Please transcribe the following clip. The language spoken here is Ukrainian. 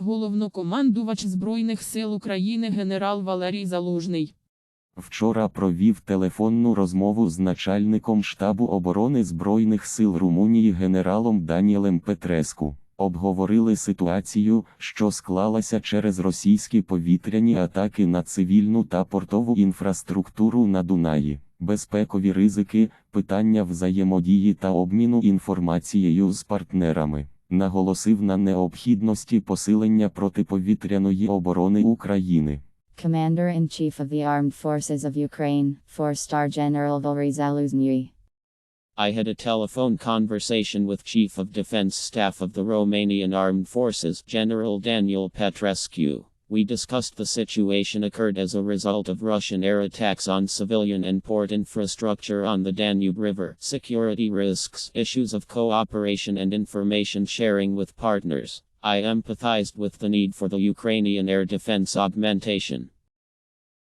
Головнокомандувач Збройних сил України генерал Валерій Залужний. Вчора провів телефонну розмову з начальником штабу оборони Збройних сил Румунії генералом Даніелем Петреску. Обговорили ситуацію, що склалася через російські повітряні атаки на цивільну та портову інфраструктуру на Дунаї, безпекові ризики, питання взаємодії та обміну інформацією з партнерами. Наголосив на необхідності посилення протиповітряної оборони України. Commander-in-Chief of the Armed Forces of Ukraine, 4-star General Valery Zaluzny. I had a telephone conversation with Chief of Defense Staff of the Romanian Armed Forces, General Daniel Petrescu. We discussed the situation occurred as a result of Russian air attacks on civilian and port infrastructure on the Danube River, security risks, issues of cooperation and information sharing with partners. I empathized with the need for the Ukrainian air defense augmentation.